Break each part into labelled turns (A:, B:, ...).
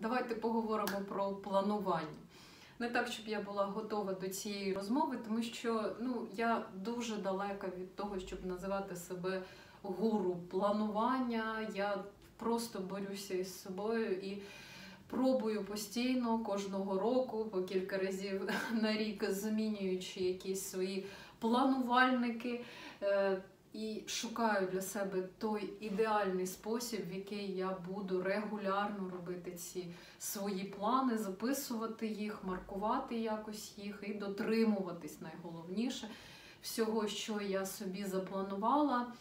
A: давайте поговоримо про планування. Не так, щоб я була готова до цієї розмови, тому що ну, я дуже далека від того, щоб називати себе гуру планування. Я просто борюся із собою і пробую постійно кожного року, по кілька разів на рік, змінюючи якісь свої планувальники. І шукаю для себе той ідеальний спосіб, в який я буду регулярно робити ці свої плани, записувати їх, маркувати якось їх і дотримуватись найголовніше всього, що я собі запланувала.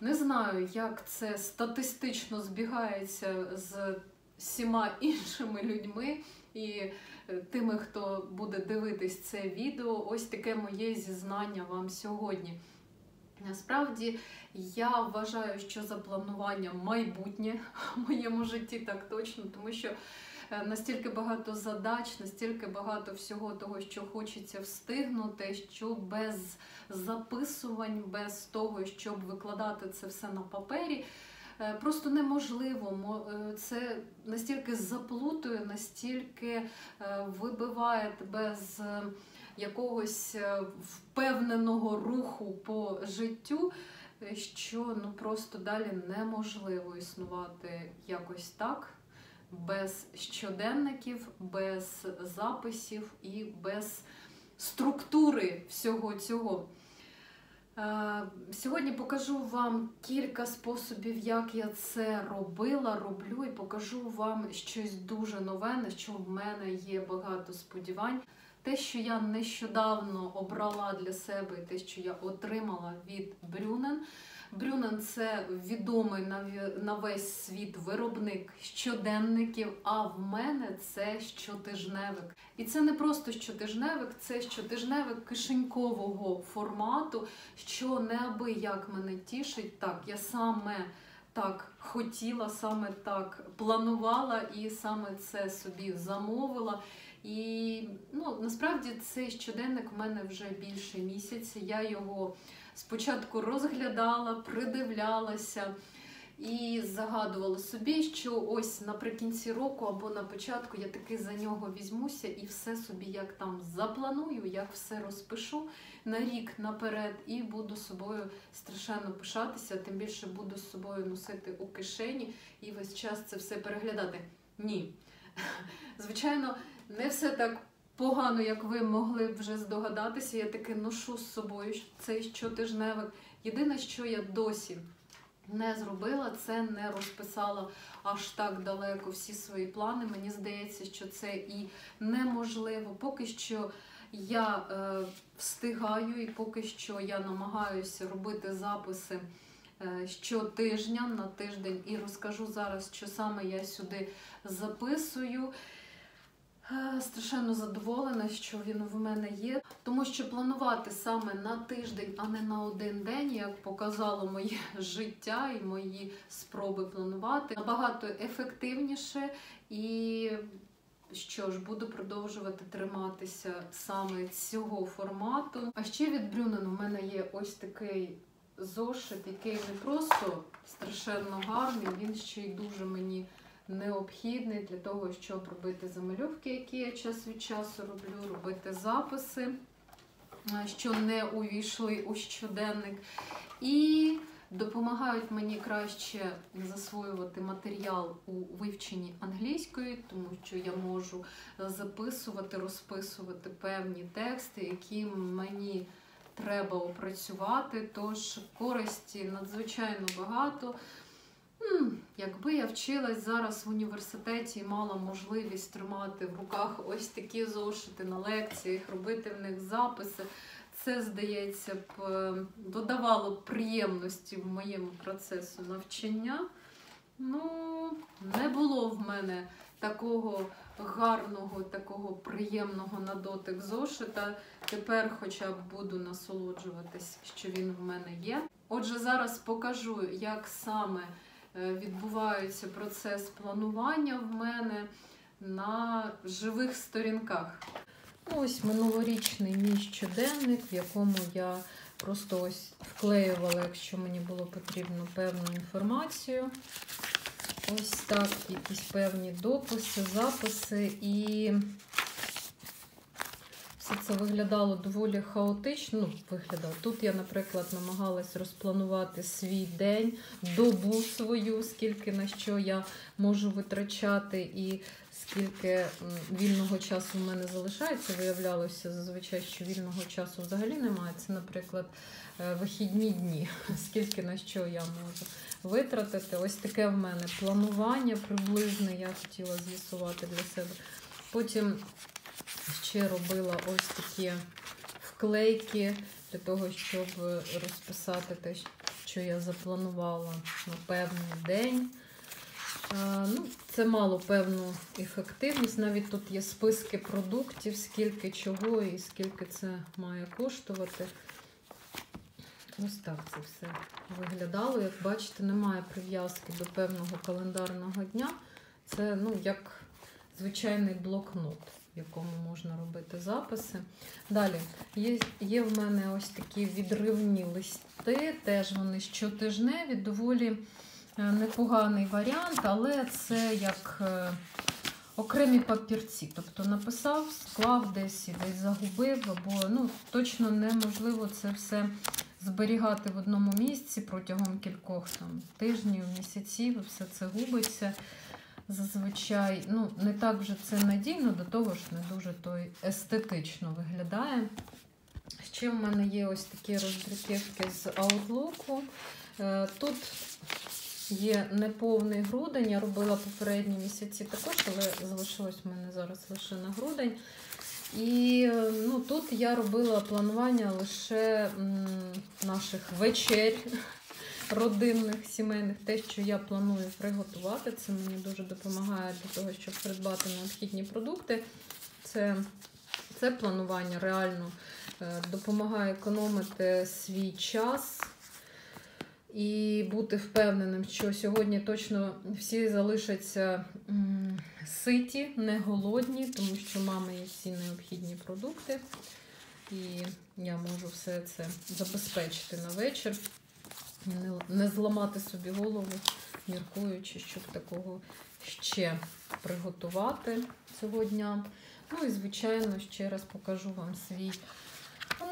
A: Не знаю, як це статистично збігається з всіма іншими людьми і е, тими, хто буде дивитись це відео. Ось таке моє зізнання вам сьогодні. Насправді я вважаю, що запланування майбутнє в моєму житті так точно, тому що е, настільки багато задач, настільки багато всього того, що хочеться встигнути, що без записувань, без того, щоб викладати це все на папері. Е, просто неможливо. Е, це настільки заплутує, настільки вибиває тебе з якогось е, впевненого руху по життю, е, що ну просто далі неможливо існувати якось так, без щоденників, без записів і без структури всього цього. Е, сьогодні покажу вам кілька способів, як я це робила, роблю, і покажу вам щось дуже нове, на що в мене є багато сподівань. Те, що я нещодавно обрала для себе, те, що я отримала від Брюнен. Брюнен це відомий на весь світ виробник щоденників, а в мене це щотижневик. І це не просто щотижневик, це щотижневик кишенькового формату, що неабияк мене тішить. Так, я саме так хотіла, саме так планувала і саме це собі замовила. І ну, насправді цей щоденник у мене вже більше місяця. Я його спочатку розглядала, придивлялася і загадувала собі, що ось наприкінці року або на початку я таки за нього візьмуся і все собі як там запланую, як все розпишу на рік наперед, і буду собою страшенно пишатися, тим більше буду з собою носити у кишені і весь час це все переглядати. Ні. Звичайно не все так погано, як ви могли б вже здогадатися. Я таки ношу з собою цей щотижневик. Єдине, що я досі не зробила, це не розписала аж так далеко всі свої плани. Мені здається, що це і неможливо. Поки що я е, встигаю, і поки що я намагаюся робити записи. Е, щотижня на тиждень і розкажу зараз, що саме я сюди записую. Е, страшенно задоволена, що він в мене є, тому що планувати саме на тиждень, а не на один день, як показало моє життя і мої спроби планувати, набагато ефективніше і. Що ж, буду продовжувати триматися саме цього формату. А ще від Брюнен у мене є ось такий зошит, який не просто страшенно гарний, він ще й дуже мені необхідний для того, щоб робити замальовки, які я час від часу роблю, робити записи, е, що не увійшли у щоденник. І допомагають мені краще засвоювати матеріал у вивченні англійської, тому що я можу записувати, розписувати певні тексти, які мені треба опрацювати. Тож користі надзвичайно багато. Якби я вчилась зараз в університеті і мала можливість тримати в руках ось такі зошити на лекціях, робити в них записи, це, здається, б е, додавало б приємності в моєму процесу навчання. Ну, не було в мене такого гарного, такого приємного на дотик зошита. Тепер хоча б буду насолоджуватись, що він в мене є. Отже, зараз покажу, як саме. Е, відбувається процес планування в мене на живих сторінках. Ну, ось минулорічний мій щоденник, в якому я просто ось вклеювала, якщо мені було потрібно певну інформацію. ось так якісь певні дописи, записи, і все це виглядало доволі хаотично. Ну, виглядало. Тут я, наприклад, намагалась розпланувати свій день, добу свою, скільки на що я можу витрачати, і скільки вільного часу в мене залишається. Виявлялося зазвичай, що вільного часу взагалі немає. Це, наприклад, е, вихідні дні, скільки на що я можу витратити. Ось таке в мене планування приблизне, я хотіла з'ясувати для себе. Потім ще робила ось такі вклейки для того, щоб розписати те, що я запланувала на певний день. Ну, Це мало певну ефективність. Навіть тут є списки продуктів, скільки чого і скільки це має коштувати. Ось так це все виглядало. Як бачите, немає прив'язки до певного календарного дня. Це ну, як звичайний блокнот, в якому можна робити записи. Далі є, є в мене ось такі відривні листи, теж вони щотижневі, доволі е, непоганий варіант, але це як е, окремі папірці. Тобто написав, склав десь і десь загубив, або ну, точно неможливо це все зберігати в одному місці протягом кількох там, тижнів, місяців, все це губиться. Зазвичай, ну, не так вже це надійно, до того ж не дуже то й естетично виглядає. Ще в мене є ось такі роздруківки з Outlook. Е, Тут є неповний грудень. Я робила попередні місяці також, але залишилось в мене зараз лише на грудень. І е, ну, тут я робила планування лише м, наших вечер родинних, сімейних, те, що я планую приготувати. Це мені дуже допомагає для того, щоб придбати необхідні продукти. Це, це планування реально е, допомагає економити свій час. І бути впевненим, що сьогодні точно всі залишаться ситі, не голодні, тому що мами є всі необхідні продукти. І я можу все це забезпечити на вечір, не, не зламати собі голову, міркуючи, щоб такого ще приготувати цього дня. Ну і, звичайно, ще раз покажу вам свій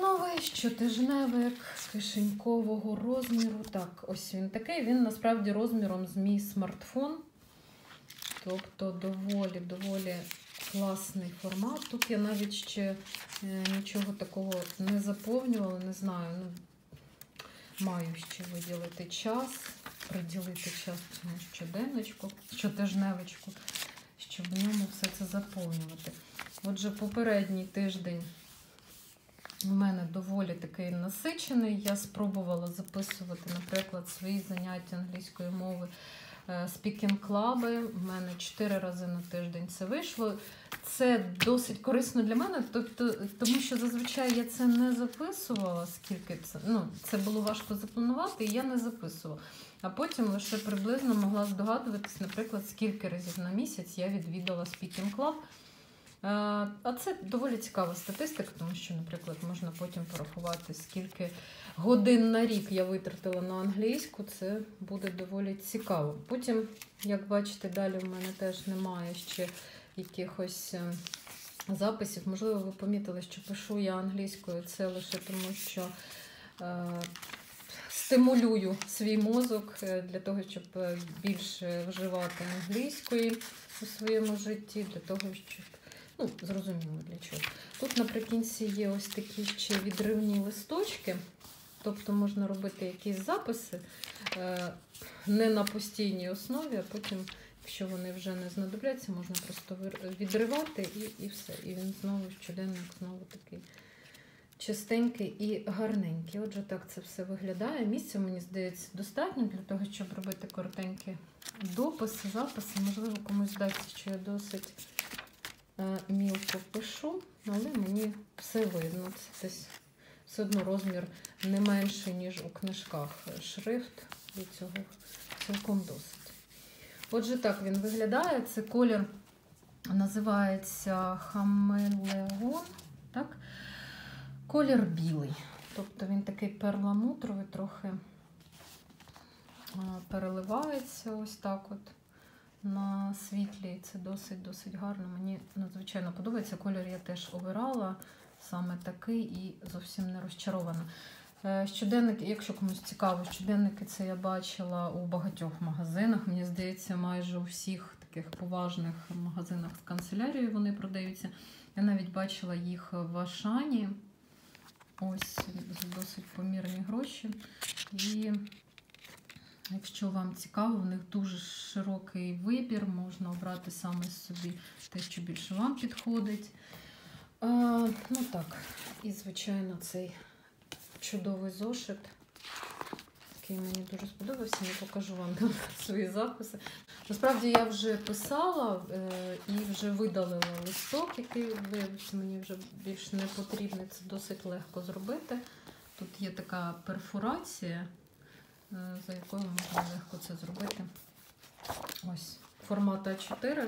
A: новий щотижневик кишенькового розміру. Так, ось він такий. Він насправді розміром з мій смартфон. Тобто доволі доволі класний формат. Тут я навіть ще е, нічого такого не заповнювала, не знаю. ну, Маю ще виділити час, приділити час цьому щоденничку, щотижневичку, щоб в ньому все це заповнювати. Отже, попередній тиждень у мене доволі такий насичений. Я спробувала записувати, наприклад, свої заняття англійської мови спікінг клаби. У мене 4 рази на тиждень це вийшло. Це досить корисно для мене, тобто, тому що зазвичай я це не записувала, скільки це ну, це було важко запланувати, і я не записувала. А потім лише приблизно могла здогадуватись, наприклад, скільки разів на місяць я відвідала Club. А це доволі цікава статистика, тому що, наприклад, можна потім порахувати, скільки годин на рік я витратила на англійську, це буде доволі цікаво. Потім, як бачите, далі в мене теж немає ще якихось е, записів. Можливо, ви помітили, що пишу я англійською, це лише тому, що е, стимулюю свій мозок е, для того, щоб більше вживати англійської у своєму житті, для того, щоб Ну, зрозуміло для чого. Тут наприкінці є ось такі ще відривні листочки, тобто можна робити якісь записи е, не на постійній основі, а потім, якщо вони вже не знадобляться, можна просто відривати і і все. І він знову щоденник знову такий чистенький і гарненький. Отже, так це все виглядає. Місця, мені здається, достатньо для того, щоб робити коротенькі дописи, записи. Можливо, комусь здається, що я досить. Е, мілко пишу, але мені все видно. Це десь все одно розмір не менший, ніж у книжках. Шрифт від цього цілком досить. Отже, так він виглядає. Це колір називається Хамелеон. Так? Колір білий. Тобто він такий перламутровий, трохи переливається ось так от. На світлі. Це досить досить гарно. Мені надзвичайно подобається. Колір я теж обирала саме такий і зовсім не розчарована. Е, Щоденники, якщо комусь цікаво, щоденники це я бачила у багатьох магазинах. Мені здається, майже у всіх таких поважних магазинах з канцелярією вони продаються. Я навіть бачила їх в Ашані. Ось досить помірні гроші. І якщо вам цікаво, в них дуже широкий вибір, можна обрати саме собі те, що більше вам підходить. А, ну так, і звичайно, цей чудовий зошит, який мені дуже сподобався, не покажу вам свої записи. Насправді я вже писала е, і вже видалила листок, який виявився мені вже більш не потрібний. Це досить легко зробити. Тут є така перфорація, е, за якою можна легко це зробити. Ось формат А4.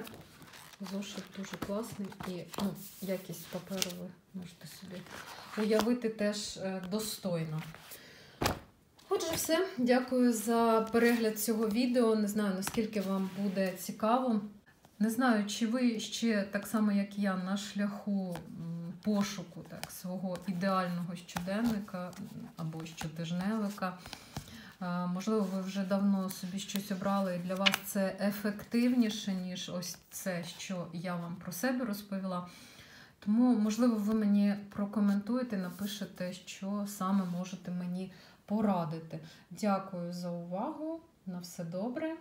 A: Зошит дуже класний і ну, якість паперу ви можете собі уявити теж е, достойно. Отже, все. Дякую за перегляд цього відео. Не знаю, наскільки вам буде цікаво. Не знаю, чи ви ще так само, як я, на шляху пошуку так, свого ідеального щоденника або щотижневика. Можливо, ви вже давно собі щось обрали, і для вас це ефективніше, ніж ось це, що я вам про себе розповіла. Тому, можливо, ви мені прокоментуєте, напишете, що саме можете мені порадити. Дякую за увагу. На все добре.